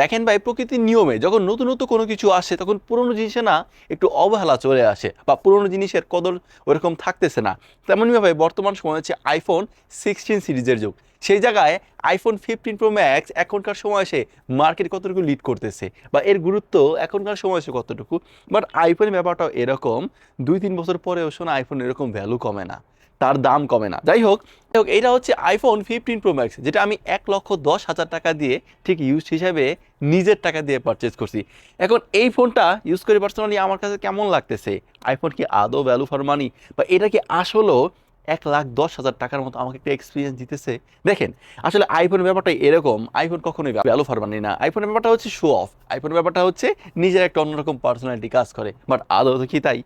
দেখেন ভাই, প্রকৃতির নিয়মে যখন নতুন নতুন কোনো কিছু আসে, তখন পুরনো জিনিসে না একটু অবহেলা চলে আসে বা পুরনো জিনিসের কদর ওরকম থাকতেছে না। তেমনইভাবে বর্তমান সময় হচ্ছে আইফোন সিক্সটিন সিরিজের যুগ। সেই জায়গায় আইফোন ফিফটিন প্রো ম্যাক্স এখনকার সময় এসে মার্কেট কতটুকু লিড করতেছে বা এর গুরুত্ব এখনকার সময় এসে কতটুকু? বাট আইফোনের ব্যাপারটাও এরকম, দুই তিন বছর পরেও শোনা আইফোন এরকম ভ্যালু কমে না। তার দাম কমে না। যাই হোক হোক এটা হচ্ছে আইফোন ফিফটিন প্রো ম্যাক্স যেটা আমি এক লক্ষ দশ হাজার টাকা দিয়ে ঠিক ইউজ হিসাবে নিজের টাকা দিয়ে পারচেস করছি। এখন এই ফোনটা ইউজ করে পার্সোনালি আমার কাছে কেমন লাগতেছে? আইফোন কি আদৌ ভ্যালু ফর মানি বা এটা কি আসলেও এক লাখ দশ হাজার টাকার মতো আমাকে একটা এক্সপিরিয়েন্স দিতেছে। দেখেন, আসলে আইফোনের ব্যাপারটা এরকম আইফোন কখনোই ভ্যালু ফর মানি না। আইফোনের ব্যাপারটা হচ্ছে শো অফ আইফোনের ব্যাপারটা হচ্ছে নিজের একটা অন্যরকম পার্সোনালিটি কাজ করে বাট আদৌ তো কি তাই।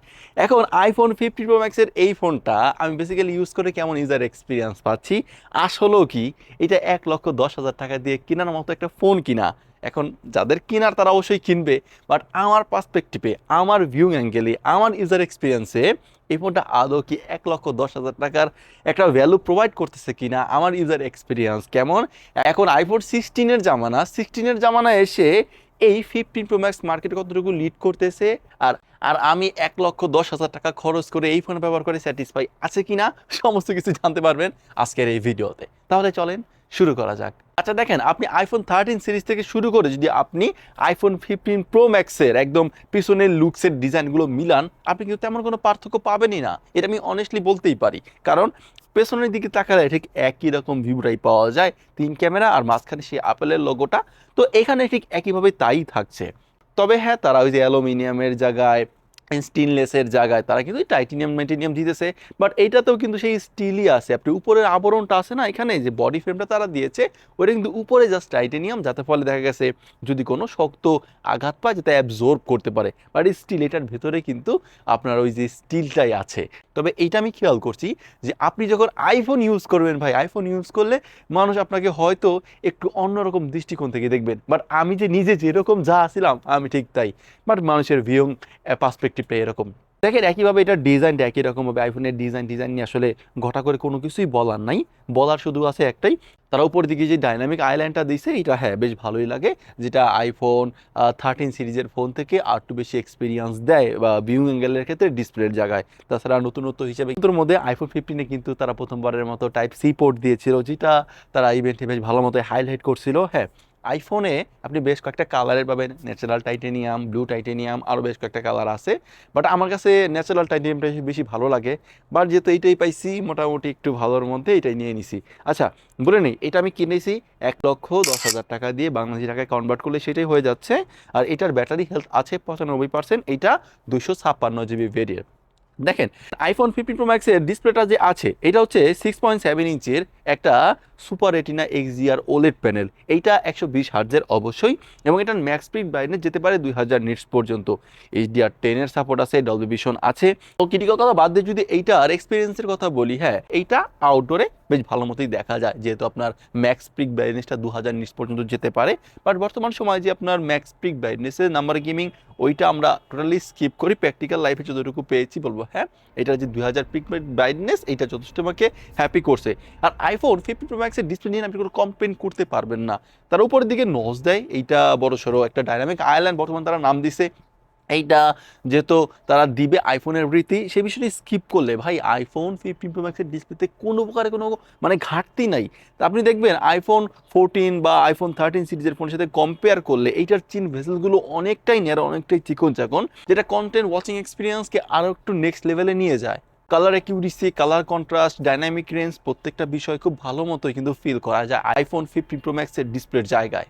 এখন আইফোন ফিফটি প্রো ম্যাক্সের এই ফোনটা আমি বেসিক্যালি ইউজ করে কেমন ইউজার এক্সপিরিয়েন্স পাচ্ছি? আসলেও কি, এটা এক লক্ষ দশ হাজার টাকা দিয়ে কেনার মতো একটা ফোন কিনা? এখন যাদের কেনার তারা অবশ্যই কিনবে বাট আমার পার্সপেক্টিভে আমার ভিউ অ্যাঙ্গেলে আমার ইউজার এক্সপিরিয়েন্সে এই ফোনটা আদৌ কি এক লক্ষ দশ হাজার টাকার একটা ভ্যালু প্রোভাইড করতেছে কিনা? আমার ইউজার এক্সপিরিয়েন্স কেমন? এখন আইফোন সিক্সটিনের জামানা সিক্সটিনের জামানা এসে এই ফিফটিন প্রো ম্যাক্স মার্কেটে কতটুকু লিড করতেছে? আর আর আমি এক লক্ষ দশ হাজার টাকা খরচ করে এই ফোন ব্যবহার করে স্যাটিসফাই আছে কিনা? সমস্ত কিছু জানতে পারবেন আজকের এই ভিডিওতে তাহলে চলেন শুরু করা যাক। আচ্ছা দেখেন, আপনি আইফোন থার্টিন সিরিজ থেকে শুরু করে যদি আপনি আইফোন ফিফটিন প্রো ম্যাক্সের একদম পিছনের লুকসের ডিজাইনগুলো মিলান, আপনি কিন্তু তেমন কোনো পার্থক্য পাবেনই না। এটা আমি অনেস্টলি বলতেই পারি। কারণ পেছনের দিকে তাকালে ঠিক একই রকম ভিউটাই পাওয়া যায়, তিন ক্যামেরা আর মাঝখানে সেই আপেলের লোগোটা তো এখানে ঠিক একইভাবে তাই থাকছে। তবে হ্যাঁ তারা ওই যে অ্যালুমিনিয়ামের জায়গায় স্টিনলেসের জায়গায় তারা কিন্তু টাইটেনিয়াম মেটেনিয়াম দিতেছে বাট এইটাতেও কিন্তু সেই স্টিলই আছে। আপনি উপরের আবরণটা আছে না, এখানে যে বডি ফ্রেমটা তারা দিয়েছে ওটা কিন্তু উপরে জাস্ট টাইটেনিয়াম যাতে ফলে দেখা গেছে যদি কোনো শক্ত আঘাত পায় যাতে অ্যাবজর্ব করতে পারে। বাট স্টিল এটার ভেতরে কিন্তু আপনার ওই যে স্টিলটাই আছে। তবে এইটা আমি খেয়াল করছি যে আপনি যখন আইফোন ইউজ করবেন ভাই আইফোন ইউজ করলে মানুষ আপনাকে হয়তো একটু অন্যরকম দৃষ্টিকোণ থেকে দেখবেন। বাট আমি যে নিজে যেরকম যা আছিলাম, আমি ঠিক তাই। বাট মানুষের ভিউং পার্সপেক্টিভটা এরকম। দেখেন, একইভাবে এটা ডিজাইনটা একই রকম হবে। আইফোনের ডিজাইন ডিজাইন নিয়ে আসলে ঘটা করে কোনো কিছুই বলার নাই। বলার শুধু আছে একটাই, তারা উপর দিকে যে ডাইনামিক আইল্যান্ডটা দিছে, এটা হ্যাঁ বেশ ভালোই লাগে। যেটা আইফোন থার্টিন সিরিজের ফোন থেকে আর একটু বেশি এক্সপিরিয়েন্স দেয়, বা ভিউ অ্যাঙ্গেলের ক্ষেত্রে ডিসপ্লের জায়গায়। তাছাড়া নতুনত্ব হিসেবে কিন্তু মধ্যে আইফোন ফিফটিনে কিন্তু তারা প্রথমবারের মতো টাইপ সি পোর্ট দিয়েছিল, যেটা তারা ইভেন্টে বেশ ভালো মতো হাইলাইট করছিল। হ্যাঁ আইফোনে আপনি বেশ কয়েকটা কালারের পাবেন ন্যাচারাল টাইটেনিয়াম ব্লু টাইটেনিয়াম আরও বেশ কয়েকটা কালার আছে। বাট আমার কাছে ন্যাচারাল টাইটেনিয়ামটা বেশি ভালো লাগে। বাট যেহেতু এইটাই পাইছি, মোটামুটি একটু ভালোর মধ্যে এটাই নিয়ে নিছি। আচ্ছা বলে নেই, এটা আমি কিনেছি এক লক্ষ দশ হাজার টাকা দিয়ে বাংলাদেশি টাকায় কনভার্ট করলে সেটাই হয়ে যাচ্ছে। আর এটার ব্যাটারি হেলথ আছে পঁচানব্বই পার্সেন্ট এইটা দুশো ছাপ্পান্ন জিবি ভেরিয়েন্ট দেখেন আইফোন ফিফটিন প্রো ম্যাক্সের ডিসপ্লেটা যে আছে, এটা হচ্ছে সিক্স পয়েন্ট সেভেন ইঞ্চের একটা super retina XDR OLED panel এইটা একশো বিশ হার্জের অবশ্যই এবং এটার ম্যাক্স স্পিড ব্রাইটনেস যেতে পারে দুই হাজার নিটস পর্যন্ত। এইচডিআর টেনের সাপোর্ট আছে ডলবি ভিশন আছে। তো ক্রিটিক্যাল কথা বাদ দিয়ে যদি এইটার এক্সপিরিয়েন্সের কথা বলি হ্যাঁ এইটা আউটডোরে বেশ ভালো মতোই দেখা যায়। যেহেতু আপনার ম্যাক্স পিক ব্রাইটনেসটা দু হাজার নিটস পর্যন্ত যেতে পারে বাট বর্তমান সময়ে যে আপনার ম্যাক্স পিক ব্রাইটনেসের নাম্বার গেমিং ওইটা আমরা টোটালি স্কিপ করি। প্র্যাকটিক্যাল লাইফে যতটুকু পেয়েছি বলব হ্যাঁ এটা যে দুই হাজার পিক ব্রাইটনেস এইটা যথেষ্ট আমাকে হ্যাপি করছে। আর আইফোন ফিফটি প্রো ম্যাক্সের ডিসপ্লে নিয়ে আপনি কোনো কমপ্লেন করতে পারবেন না। তার উপরের দিকে নজ দেয়, এইটা বড় সড়ো একটা ডাইনামিক আইল্যান্ড বর্তমান তারা নাম দিছে, এইটা যেহেতু তারা দিবে আইফোনের রীতি সে বিষয়টি স্কিপ করলে ভাই আইফোন ফিফটিন প্রো ম্যাক্সের ডিসপ্লেতে কোনো প্রকারে কোনো মানে ঘাটতি নাই। তা আপনি দেখবেন আইফোন ফোরটিন বা আইফোন থার্টিন সিরিজের ফোনের সাথে কম্পেয়ার করলে এইটার চিন ভেসেলগুলো অনেকটাই নেড়া অনেকটাই চিকন চাকন যেটা কন্টেন্ট ওয়াচিং এক্সপিরিয়েন্সকে আরও একটু নেক্সট লেভেলে নিয়ে যায়। Colour accuracy colour contrast dynamic range প্রত্যেকটা বিষয় খুব ভালো মতোই কিন্তু ফিল করা যায় আইফোন ফিফটিন প্রো ম্যাক্সের ডিসপ্লের জায়গায়।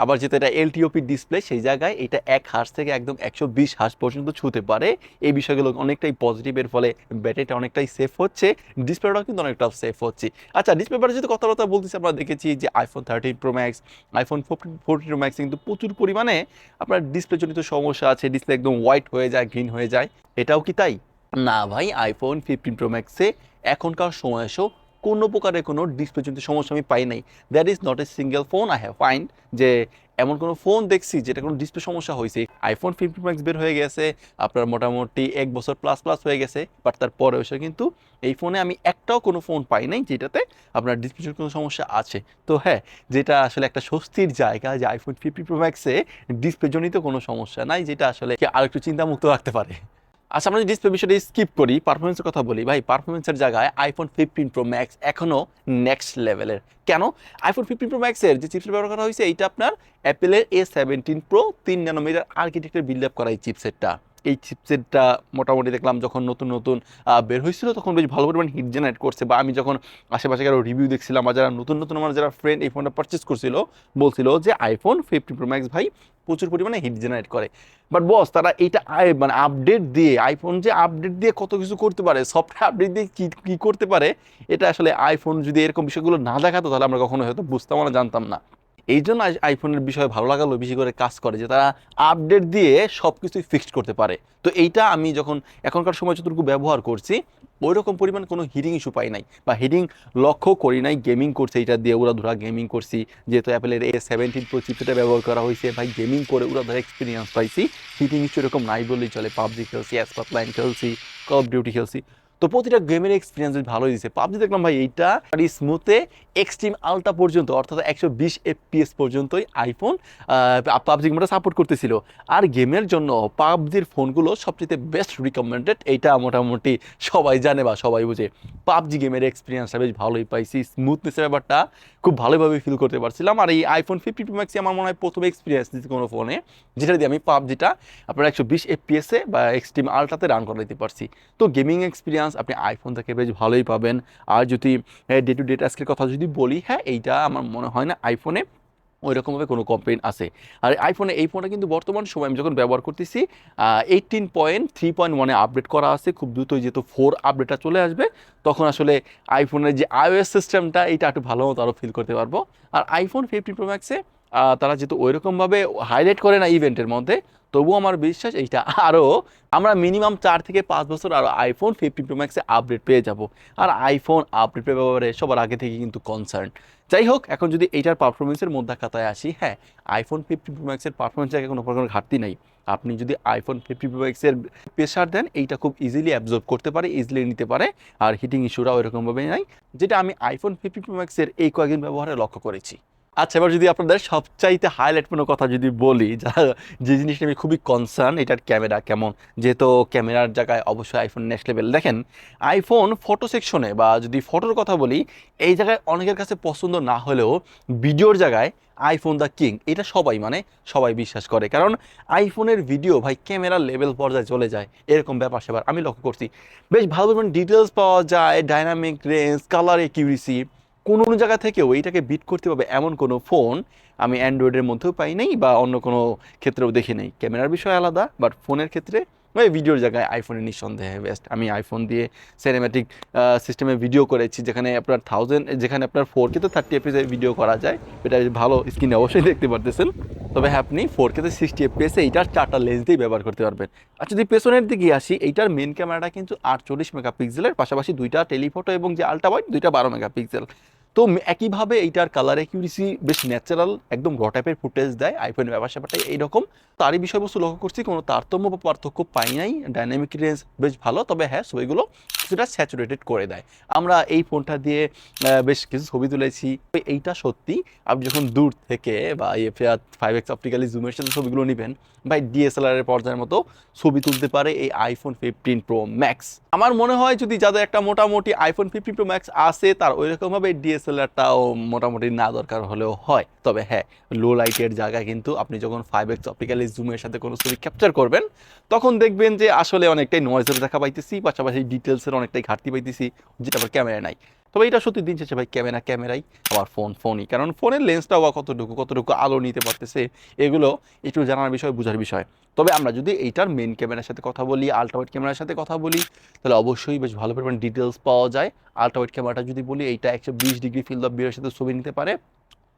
আবার যেটা এটা এলটিওপি ডিসপ্লে সেই জায়গায় এটা এক হার্স থেকে একদম একশো বিশ হার্স পর্যন্ত ছুতে পারে। এই বিষয়গুলো অনেকটাই পজিটিভের ফলে ব্যাটারিটা অনেকটাই সেফ হচ্ছে। ডিসপ্লেটাও কিন্তু অনেকটা সেফ হচ্ছে। আচ্ছা ডিসপ্লে ব্যাপারে যদি কথা কথা বলতেছি, আমরা দেখেছি যে iPhone thirteen pro max iPhone fourteen fourteen pro max কিন্তু প্রচুর পরিমাণে আপনার ডিসপ্লে জনিত সমস্যা আছে ডিসপ্লে একদম হোয়াইট হয়ে যায় গ্রিন হয়ে যায়। এটাও কি তাই? না ভাই আইফোন ফিফটিন প্রো ম্যাক্সে এখনকার সময় এসেও কোনো প্রকারের কোনো ডিসপ্লে জনিত সমস্যা আমি পাই নাই। That is not a single phone I have find যে এমন কোনো ফোন দেখছি যেটা কোনো ডিসপ্লে সমস্যা হয়েছে। আইফোন ফিফটি ম্যাক্স বের হয়ে গেছে, আপনার মোটামুটি এক বছর প্লাস প্লাস হয়ে গেছে বাট তারপরে এসে কিন্তু এই ফোনে আমি একটাও কোনো ফোন পাই নাই যেটাতে আপনার ডিসপ্লের কোনো সমস্যা আছে। তো হ্যাঁ যেটা আসলে একটা স্বস্তির জায়গা যে আইফোন ফিফটি প্রো ম্যাক্সে ডিসপ্লে জনিত কোনো সমস্যা নাই, যেটা আসলে আর একটু চিন্তামুক্ত রাখতে পারে। আচ্ছা আমরা ডিসপ্লে বিষয়টা স্কিপ করি পারফরমেন্সের কথা বলি, ভাই পারফরমেন্সের জায়গায় আইফোন ফিফটিন প্রো ম্যাক্স এখনও নেক্সট লেভেলের কেন? আইফোন ফিফটিন প্রো ম্যাক্সের যে চিপসেট ব্যবহার করা হয়েছে, এইটা আপনার অ্যাপেলের এ সেভেন্টিন প্রো তিন ন্যানোমিটার আর্কিটেক্টের বিল্ড আপ করা এই চিপসেটটা এই চিপসেটটা মোটামুটি দেখলাম যখন নতুন নতুন বের হয়েছিল তখন বেশ ভালো পরিমাণ হিট জেনারেট করছে বা আমি যখন আশেপাশে কারও রিভিউ দেখছিলাম বা যারা নতুন নতুন আমার যারা ফ্রেন্ড এই ফোনটা পারচেস করছিল, বলছিল যে আইফোন ফিফটি প্রো ম্যাক্স ভাই প্রচুর পরিমাণে হিট জেনারেট করে। বাট বস তারা এইটা মানে আপডেট দিয়ে আইফোন যে আপডেট দিয়ে কত কিছু করতে পারে সফটওয়্যার আপডেট দিয়ে কী কী করতে পারে, এটা আসলে আইফোন যদি এরকম বিষয়গুলো না দেখাতো তাহলে আমরা কখনো হয়তো বুঝতাম না, জানতাম না। এই জন্য আই- আইফোনের বিষয়ে ভালো লাগালো, বেশি করে কাজ করে, যে তারা আপডেট দিয়ে সব কিছুই ফিক্সড করতে পারে। তো এইটা আমি যখন এখনকার সময় যতটুকু ব্যবহার করছি ওই রকম পরিমাণ কোনো হিটিং ইস্যু পাই নাই, বা হিটিং লক্ষ্য করি নাই গেমিং করছে এটা দিয়ে ওরা ধরা গেমিং করছি, যেহেতু অ্যাপেলের এ সেভেন্টিন প্রো ব্যবহার করা হয়েছে, ভাই গেমিং করে ওরা ধরা এক্সপিরিয়েন্স পাইছি হিটিং ইস্যু এরকম নাই বললেই চলে, পাবজি খেলছি অ্যাসপাত লাইন খেলছি কল ডিউটি খেলছি। তো প্রতিটা গেমের এক্সপিরিয়েন্স ভালোই দিচ্ছে পাবজি দেখলাম ভাই, এইটা স্মুথে এক্সট্রিম আলটা পর্যন্ত, অর্থাৎ একশো বিশ এফপিএস পর্যন্তই আইফোন পাবজি গেমটা সাপোর্ট করতেছিল। আর গেমের জন্য পাবজির ফোনগুলো সবচেয়ে বেস্ট রিকমেন্ডেড এইটা মোটামুটি সবাই জানে বা সবাই বুঝে। পাবজি গেমের এক্সপিরিয়েন্সটা বেশ ভালোই পাইছি স্মুথনেসের ব্যাপারটা খুব ভালোভাবে ফিল করতে পারছিলাম। আর এই আইফোন ফিফটি টু ম্যাক্সি আমার মনে হয় প্রথম এক্সপিরিয়েন্স দিতে কোনো ফোনে যেটা দিয়ে আমি পাবজিটা আপনার একশো বিশ এফপিএসে বা এক্সট্রিম আলটাতে রান করাইতে পারছি। তো গেমিং এক্সপিরিয়েন্স আপনি আইফোন থেকে বেশ ভালোই পাবেন। আর যদি ডে টু ডে টাস্কের কথা যদি বলি হ্যাঁ এইটা আমার মনে হয় না আইফোনে ওই রকমভাবে কোনো কমপ্লেন আছে। আর আইফোনে এই ফোনটা কিন্তু বর্তমান সময় আমি যখন ব্যবহার করতেছি এইটিন পয়েন্ট থ্রি পয়েন্ট ওয়ানে আপডেট করা আছে, খুব দ্রুতই যেহেতু ফোর আপডেটটা চলে আসবে, তখন আসলে আইফোনের যে আইওএস সিস্টেমটা এটা একটু ভালো মতো আরও ফিল করতে পারব। আর আইফোন ফিফটি প্রো ম্যাক্সে তারা যেহেতু ওইরকমভাবে হাইলাইট করে না ইভেন্টের মধ্যে, তবুও আমার বিশ্বাস এইটা আরও আমরা মিনিমাম চার থেকে পাঁচ বছর আরও আইফোন ফিফটি প্রো ম্যাক্সে আপডেট পেয়ে যাব। আর আইফোন আপডেট ব্যাপারে সবার আগে থেকে কিন্তু কনসার্ন যাই হোক, এখন যদি এইটার পারফরমেন্সের মধ্যে খাতায় আসি হ্যাঁ আইফোন ফিফটি প্রো ম্যাক্সের পারফরমেন্স জায়গায় কোনো প্রকার ঘাটতি নেই। আপনি যদি আইফোন ফিফটি প্রো ম্যাক্সের প্রেশার দেন, এইটা খুব ইজিলি অ্যাবজর্ব করতে পারে ইজিলি নিতে পারে, আর হিটিং ইস্যুরা ওইরকমভাবে নাই, যেটা আমি আইফোন ফিফটি প্রো ম্যাক্সের এই কয়েকদিন ব্যবহারে লক্ষ্য করেছি। আচ্ছা এবার যদি আপনাদের সবচাইতে হাইলাইট কোনো কথা যদি বলি, যা, যে জিনিসটা আমি খুবই কনসার্ন এটার ক্যামেরা কেমন? যেহেতু ক্যামেরার জায়গায় অবশ্যই আইফোন নেক্সট লেভেল দেখেন আইফোন ফটো সেকশনে বা যদি ফটোর কথা বলি, এই জায়গায় অনেকের কাছে পছন্দ না হলেও ভিডিওর জায়গায় আইফোন দ্য কিং এটা সবাই মানে সবাই বিশ্বাস করে। কারণ আইফোনের ভিডিও ভাই ক্যামেরার লেভেল পর্যায়ে চলে যায়, এরকম ব্যাপার সেবার। আমি লক্ষ্য করছি। বেশ ভালো পরিমাণ ডিটেলস পাওয়া যায় ডাইনামিক রেঞ্জ কালার একিউরিসি কোনো জায়গা থেকেও এইটাকে বিট করতে পারবে এমন কোনো ফোন আমি অ্যান্ড্রয়েডের মধ্যেও পাই নাই বা অন্য কোনো ক্ষেত্রেও দেখি নাই। ক্যামেরার বিষয় আলাদা বাট ফোনের ক্ষেত্রে ওই ভিডিওর জায়গায় আইফোনে নিঃসন্দেহে বেস্ট আমি আইফোন দিয়ে সিনেম্যাটিক সিস্টেমে ভিডিও করেছি যেখানে আপনার থাউজেন্ড যেখানে আপনার ফোর কে তো থার্টি এফপিএসে ভিডিও করা যায়। এটা ভালো স্ক্রিনে অবশ্যই দেখতে পারতেছেন। তবে হ্যাঁ আপনি ফোর কেতে সিক্সটি এফপিএসে এইটার চারটা লেন্স দিয়ে ব্যবহার করতে পারবেন। আর যদি পেছনের দিকে আসি, এইটার মেন ক্যামেরাটা কিন্তু আটচল্লিশ মেগাপিক্সেলের পাশাপাশি দুইটা টেলিফটো এবং যে আলট্রা ওয়াইড দুইটা বারো মেগাপিক্সেল তো একইভাবে এইটার কালার অ্যাকিউরেসি বেশ ন্যাচারাল একদম র টাইপের ফুটেজ দেয়। আইফোনের ব্যাপার স্যাপারটা এইরকম। তারই বিষয়বস্তু লক্ষ্য করছি, কোনো তারতম্য বা পার্থক্য পাই নাই। ডাইনামিক রেঞ্জ বেশ ভালো, তবে হ্যাঁ ছবিগুলো কিছুটা স্যাচুরেটেড করে দেয়। আমরা এই ফোনটা দিয়ে বেশ কিছু ছবি তুলেছি। এইটা সত্যি, আপনি যখন দূর থেকে বা এফআর ফাইভ এক্স অপটিক্যালি জুমের সাথে ছবিগুলো নেবেন বা ডিএসএলআর এর পর্যায়ের মতো ছবি তুলতে পারে এই আইফোন ফিফটিন প্রো ম্যাক্স আমার মনে হয় যদি যাদের একটা মোটামুটি আইফোন ফিফটিন প্রো ম্যাক্স আছে, তার ওইরকমভাবে ডিএসএলআরটাও মোটামুটি না দরকার হলেও হয়। তবে হ্যাঁ লো লাইটের জায়গায় কিন্তু আপনি যখন ফাইভ এক্স অপটিক্যালি জুমের সাথে কোনো ছবি ক্যাপচার করবেন, তখন দেখবেন যে আসলে অনেকটাই নয়েজের দেখা পাইতেছি, পাশাপাশি ডিটেলসের অনেকটাই ঘাটতি পাইতেছি, যেটা আবার ক্যামেরা নাই। তবে এটা সত্যি দিন শেষে ভাই ক্যামেরা, ক্যামেরাই আবার ফোন, ফোনই। কারণ ফোনের লেন্সটাও কতটুকু কতটুকু আলো নিতে পারতেছে, এগুলো একটু জানার বিষয়, বোঝার বিষয়। তবে আমরা যদি এইটার মেন ক্যামেরার সাথে কথা বলি আলট্রাওয়াইড ক্যামেরার সাথে কথা বলি, তাহলে অবশ্যই বেশ ভালো পরিমাণ ডিটেলস পাওয়া যায়। আলট্রাওয়াইড ক্যামেরাটা যদি বলি, এইটা একশো বিশ ডিগ্রি ফিল্ড অফ বিয়ের সাথে ছবি নিতে পারে।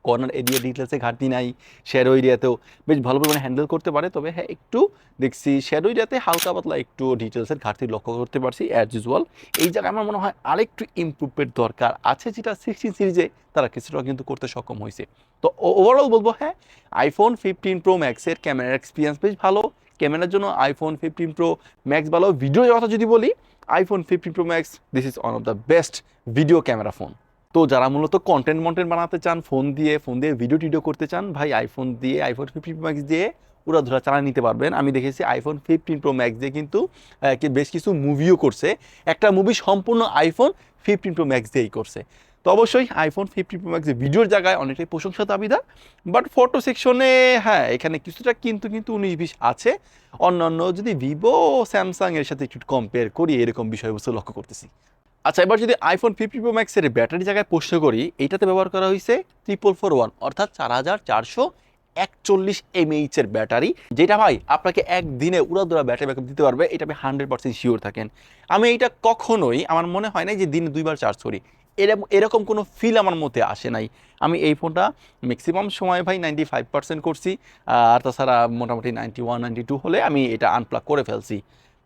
কর্নার এরিয়া ডিটেলসে ঘাটতি নাই শ্যাডো এরিয়াতেও বেশ ভালো পরিমাণে হ্যান্ডেল করতে পারে, তবে হ্যাঁ একটু দেখছি শ্যাডো এরিয়াতে হালকা পাতলা একটু ডিটেলসের ঘাটতি লক্ষ্য করতে পারছি অ্যাজ ইউজুয়াল এই জায়গায় আমার মনে হয় আরেকটু ইমপ্রুভমেন্ট দরকার আছে যেটা সিক্সটিন সিরিজে তারা কিছুটা কিন্তু করতে সক্ষম হয়েছে। তো ওভারঅল বলব হ্যাঁ আইফোন ফিফটিন প্রো ম্যাক্সের ক্যামেরার এক্সপিরিয়েন্স বেশ ভালো। ক্যামেরার জন্য আইফোন ফিফটিন প্রো ম্যাক্স ভালো। ভিডিওর কথা যদি বলি iPhone fifteen pro max this is one of the best video camera phone তো যারা মূলত কন্টেন্ট মন্টেন্ট বানাতে চান ফোন দিয়ে ফোন দিয়ে ভিডিও টিডিও করতে চান, ভাই আইফোন দিয়ে আইফোন ফিফটিন ম্যাক্স দিয়ে পুরো ধরা চালা নিতে পারবেন। আমি দেখেছি আইফোন ফিফটিন প্রো ম্যাক্স দিয়ে কিন্তু বেশ কিছু মুভিও করছে। একটা মুভি সম্পূর্ণ আইফোন ফিফটিন প্রো ম্যাক্স দিয়েই করছে। তো অবশ্যই আইফোন ফিফটিন প্রো ম্যাক্সের ভিডিওর জায়গায় অনেকটাই প্রশংসা দাবিদার। বাট ফটো সেকশনে হ্যাঁ এখানে কিছুটা কিন্তু কিন্তু উনিশ বিশ আছে। অন্যান্য যদি ভিভো স্যামসাং এর সাথে একটু কম্পেয়ার করি, এরকম বিষয়বস্তু লক্ষ্য করতেছি। আচ্ছা এবার যদি আইফোন ফিফটি প্রো ম্যাক্সের ব্যাটারি জায়গায় প্রশ্ন করি, এইটাতে ব্যবহার করা হয়েছে ট্রিপল ফোর ওয়ান অর্থাৎ চার হাজার চারশো একচল্লিশ এমএইচ এর ব্যাটারি। যেটা ভাই, আপনাকে একদিনে উড়াদুরা ব্যাটারি ব্যাকআপ দিতে পারবে, এটা আপনি হান্ড্রেড পার্সেন্ট শিওর থাকেন। আমি এইটা কখনোই, আমার মনে হয় না যে দিনে দুইবার চার্জ করি। এরকম এরকম কোনো ফিল আমার মধ্যে আসে নাই। আমি এই ফোনটা ম্যাক্সিমাম সময় ভাই নাইনটি ফাইভ পার্সেন্ট করছি, আর তাছাড়া মোটামুটি নাইনটি ওয়ান নাইনটি টু হলে আমি এটা আনপ্লাগ করে ফেলছি।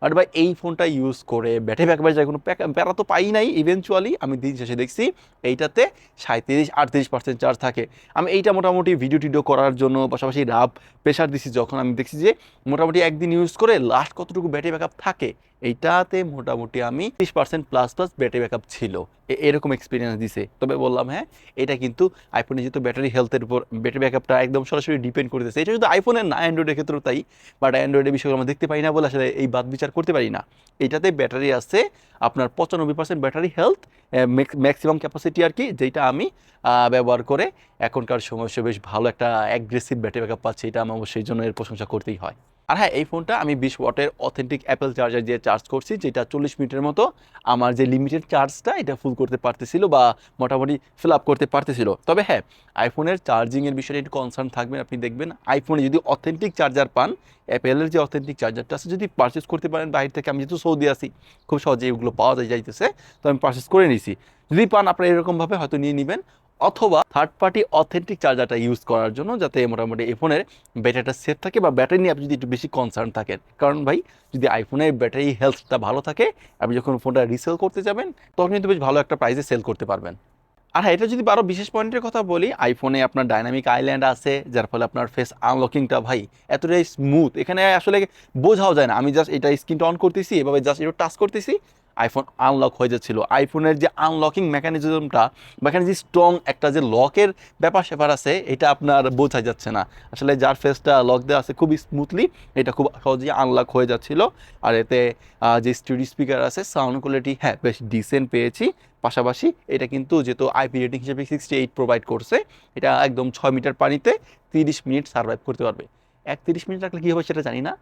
বাট ভাই, এই ফোনটা ইউজ করে ব্যাটারি ব্যাকআপের যায় কোনো প্যারা তো পাই নাই ইভেনচুয়ালি আমি দিন শেষে দেখছি এইটাতে সাঁত্রিশ আটত্রিশ পার্সেন্ট চার্জ থাকে। আমি এইটা মোটামুটি ভিডিও টিডিও করার জন্য পাশাপাশি রাব প্রেশার দিছি, যখন আমি দেখছি যে মোটামুটি একদিন ইউজ করে লাস্ট কতটুকু ব্যাটারি ব্যাকআপ থাকে, এইটাতে মোটামুটি আমি তিরিশ percent plus plus battery backup ছিল। এরকম এক্সপিরিয়েন্স দিছে। তবে বললাম হ্যাঁ এটা কিন্তু আইফোনে যেহেতু ব্যাটারি হেলথের উপর ব্যাটারি ব্যাকআপটা একদম সরাসরি ডিপেন্ড করতেছে। এটা শুধু আইফোনের না অ্যান্ড্রয়েডের ক্ষেত্রেও তাই বাট অ্যান্ড্রয়েডের বিষয়গুলো আমরা দেখতে পাই না বলে আসলে এই বাদ বিচার করতে পারি না। এটাতে ব্যাটারি আছে, আপনার পঁচানব্বই percent battery health maximum capacity আর কি, যেটা আমি ব্যবহার করে এখনকার সময় বেশ ভালো একটা অ্যাগ্রেসিভ ব্যাটারি ব্যাকআপ পাচ্ছি, এটা আমার অবশ্যই জন্য এর প্রশংসা করতেই হয়। আর হ্যাঁ এই ফোনটা আমি বিশ ওয়াটের অথেন্টিক অ্যাপেল চার্জার দিয়ে চার্জ করছি, যেটা চল্লিশ মিনিটের মতো। আমার যে লিমিটেড চার্জটা এটা ফুল করতে পারতেছিল বা মোটামুটি ফিল আপ করতে পারতেছিল। তবে হ্যাঁ আইফোনের চার্জিংয়ের বিষয়ে একটু কনসার্ন থাকবেন আপনি দেখবেন। আইফোনে যদি অথেন্টিক চার্জার পান অ্যাপেলের যে অথেন্টিক চার্জারটা আছে, যদি পারচেস করতে পারেন, বাইরে থেকে, আমি যেহেতু সৌদি আসি খুব সহজে এগুলো পাওয়া যায় যাইতেছে, তো আমি পারচেস করে নিছি। যদি পান, আপনারা এরকমভাবে হয়তো নিয়ে নেবেন। অথবা থার্ড পার্টি অথেন্টিক চার্জারটা ইউজ করার জন্য যাতে মোটামুটি এই ফোনের ব্যাটারিটা সেফ থাকে বা ব্যাটারি নিয়ে আপনি যদি একটু বেশি কনসার্ন থাকেন। কারণ ভাই, যদি আইফোনের ব্যাটারি হেলথটা ভালো থাকে, আপনি যখন ফোনটা রিসেল করতে যাবেন, তখন কিন্তু বেশ ভালো একটা প্রাইসে সেল করতে পারবেন। আর হ্যাঁ এটা যদি আরও বিশেষ পয়েন্টের কথা বলি আইফোনে আপনার ডাইনামিক আইল্যান্ড আছে, যার ফলে আপনার ফেস আনলকিংটা ভাই এতটাই স্মুথ এখানে আসলে বোঝাও যায় না। আমি জাস্ট এটা স্ক্রিনটা অন করতেছি, এভাবে জাস্ট একটু টাচ করতেছি আইফোন আনলক হয়ে যাচ্ছিল। আইফোনের যে আনলকিং মেকানিজমটা বা এখানে যে স্ট্রং একটা যে লকের ব্যাপার স্যাপার আছে, এটা আপনার বোঝা যাচ্ছে না। আসলে যার ফেসটা লক দেওয়া আছে খুবই স্মুথলি এটা খুব সহজেই আনলক হয়ে যাচ্ছিল। আর এতে যে স্টুডিও স্পিকার আছে সাউন্ড কোয়ালিটি হ্যাঁ বেশ ডিসেন্ট পেয়েছি। পাশাপাশি এটা কিন্তু যেহেতু আইপি রেটিং হিসেবে সিক্সটি এইট প্রোভাইড করছে, এটা একদম ছয় মিটার পানিতে তিরিশ মিনিট সার্ভাইভ করতে পারবে। এক তিরিশ মিনিট রাখলে কী হবে সেটা জানি না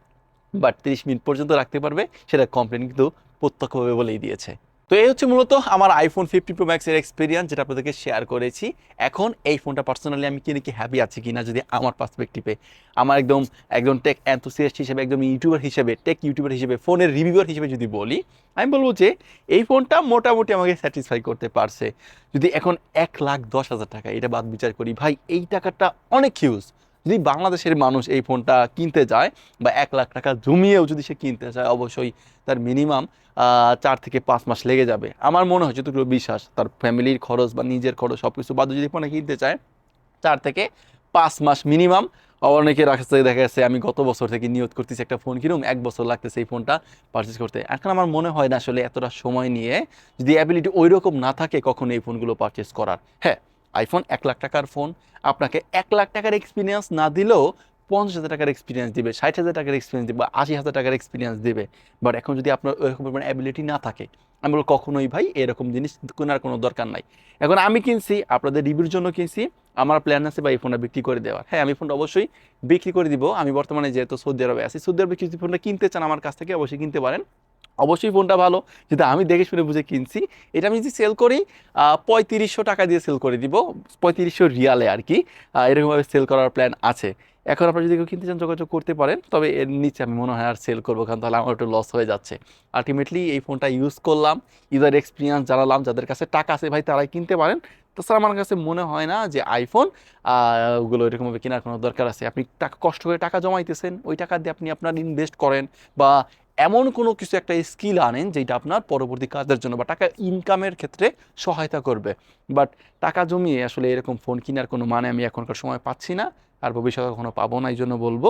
বাট তিরিশ মিনিট পর্যন্ত রাখতে পারবে, সেটা কমপ্লেন কিন্তু প্রত্যক্ষভাবে বলেই দিয়েছে। তো এই হচ্ছে মূলত আমার আইফোন ফিফটি প্রো ম্যাক্সের এক্সপিরিয়েন্স যেটা আপনাদেরকে শেয়ার করেছি। এখন এই ফোনটা পার্সোনালি আমি কিনে কি হ্যাপি আছি কিনা যদি আমার পার্সপেক্টিভে আমার একদম একজন টেক অ্যান্থোসিয়াস্ট হিসেবে, একদম ইউটিউবার হিসেবে টেক ইউটিউবার হিসেবে ফোনের রিভিউয়ার হিসেবে যদি বলি, আমি বলব যে এই ফোনটা মোটামুটি আমাকে স্যাটিসফাই করতে পারছে। যদি এখন এক লাখ দশ হাজার টাকা, এটা বাদ বিচার করি, ভাই, এই টাকাটা অনেক হিউজ যদি বাংলাদেশের মানুষ এই ফোনটা কিনতে যায় বা এক লাখ টাকা জমিয়েও যদি সে কিনতে চায়, অবশ্যই তার মিনিমাম চার থেকে পাঁচ মাস লেগে যাবে। আমার মনে হয় যতটুকু বিশ্বাস, তার ফ্যামিলির খরচ বা নিজের খরচ সব কিছু বাদ যদি ফোনে কিনতে চায়, চার থেকে পাঁচ মাস মিনিমাম অনেকে রাখতে দেখা যাচ্ছে আমি গত বছর থেকে নিয়োগ করতেছি একটা ফোন কিনুম এক বছর লাগতেছে এই ফোনটা পারচেস করতে। এখন আমার মনে হয় না আসলে এতটা সময় নিয়ে যদি অ্যাবিলিটি ওই রকম না থাকে, কখন এই ফোনগুলো পারচেস করার। হ্যাঁ আইফোন এক লাখ টাকার ফোন আপনাকে এক লাখ টাকার এক্সপিরিয়েন্স না দিলেও পঞ্চাশ হাজার টাকার এক্সপিরিয়েন্স দিবে, ষাট হাজার টাকার এক্সপিরিয়েন্স দিবে আশি হাজার টাকার এক্সপিরিয়েন্স দিবে। বাট এখন যদি আপনার ওইরকম পরিমাণ অ্যাবিলিটি না থাকে, আমি বলব কখনোই ভাই এরকম জিনিস কেনার কোনো দরকার নাই। এখন আমি কিনছি, আপনাদের রিভিউর জন্য কিনছি, আমার প্ল্যান আছে বা এই ফোনটা বিক্রি করে দেওয়ার। হ্যাঁ আমি ফোনটা অবশ্যই বিক্রি করে দিব। আমি বর্তমানে যেহেতু সৌদি আরবে আছি, সৌদি আরবে যদি ফোনটা কিনতে চান আমার কাছ থেকে, অবশ্যই কিনতে পারেন। অবশ্যই ফোনটা ভালো। যেটা আমি দেখে শুনে বুঝে কিনছি, এটা আমি যদি সেল করি পঁয়ত্রিশশো টাকা দিয়ে সেল করে দিব। পঁয়ত্রিশশো রিয়ালে আর কি। এরকমভাবে সেল করার প্ল্যান আছে। এখন আপনারা যদি কেউ কিনতে চান, যোগাযোগ করতে পারেন। তবে এর নিচে আমি মনে হয় আর সেল করব, কারণ তাহলে আমার একটু লস হয়ে যাচ্ছে। আলটিমেটলি এই ফোনটা ইউজ করলাম ইউজার এক্সপিরিয়েন্স জানালাম, যাদের কাছে টাকা আছে ভাই, তারাই কিনতে পারেন। তাছাড়া আমার কাছে মনে হয় না যে আইফোন ওগুলো এরকমভাবে কেনার কোনো দরকার আছে। আপনি টাকা, কষ্ট করে টাকা জমাইতেছেন, ওই টাকা দিয়ে আপনি আপনার ইনভেস্ট করেন, বা এমন কোনো কিছু একটা স্কিল আনেন যেটা আপনার পরবর্তী কাজের জন্য বা টাকা ইনকামের ক্ষেত্রে সহায়তা করবে। বাট টাকা জমিয়ে আসলে এরকম ফোন কেনার কোনো মানে আমি এখনকার সময় পাচ্ছি না আর ভবিষ্যতে কখনো পাবো না এই জন্য বলব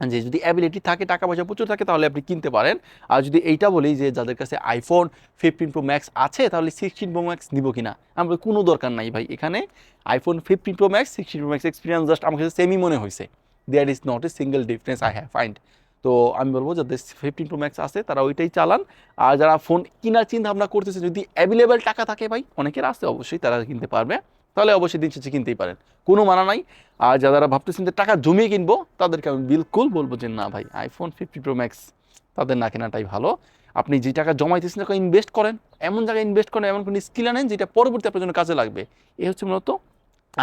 যে যদি অ্যাবিলিটি থাকে টাকা পয়সা প্রচুর থাকে, তাহলে আপনি কিনতে পারেন। আর যদি এইটা বলি যে যাদের কাছে আইফোন ফিফটিন প্রো ম্যাক্স আছে, তাহলে সিক্সটিন প্রো ম্যাক্স নিব কিনা? আমার কোনো দরকার নাই ভাই। এখানে iPhone fifteen pro max sixteen pro max experience just আমার কাছে সেমই মনে হয়েছে there is not a single difference I have find তো আমি বলব যাদের ফিফটিন প্রো ম্যাক্স আছে, তারা ওইটাই চালান। আর যারা ফোন কেনার চিন্তা ভাবনা করতেছে, যদি অ্যাভেলেবেল টাকা থাকে ভাই, অনেকের আছে, অবশ্যই তারা কিনতে পারবে। তাহলে অবশ্যই দিন শেষে কিনতেই পারেন। কোনো মানা নাই। আর যারা ভাবতেছেন যে টাকা জমিয়ে কিনবো, তাদেরকে আমি বিলকুল বলব যে না ভাই আইফোন ফিফটি প্রো ম্যাক্স তাদের না কেনাটাই ভালো। আপনি যে টাকা জমাইতেছেন টাকা ইনভেস্ট করেন। এমন জায়গায় ইনভেস্ট করেন, এমন কোনো স্কিল আনেন যেটা পরবর্তী আপনার জন্য কাজে লাগবে। এই হচ্ছে মূলত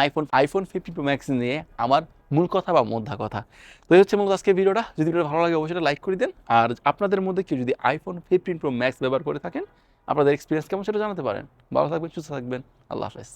iPhone iPhone fifty pro max নিয়ে আমার মূল কথা বা মধ্যা কথা। তো এই হচ্ছে মূলত আজকে ভিডিওটা। যদি ভিডিও ভালো লাগে অবশ্যই লাইক করে দেন। আর আপনাদের মধ্যে কেউ যদি আইফোন ফিফটিন প্রো ম্যাক্স ব্যবহার করে থাকেন, আপনাদের এক্সপিরিয়েন্স কেমন সেটা জানাতে পারেন। ভালো থাকবেন, সুস্থ থাকবেন। আল্লাহ হাফেজ।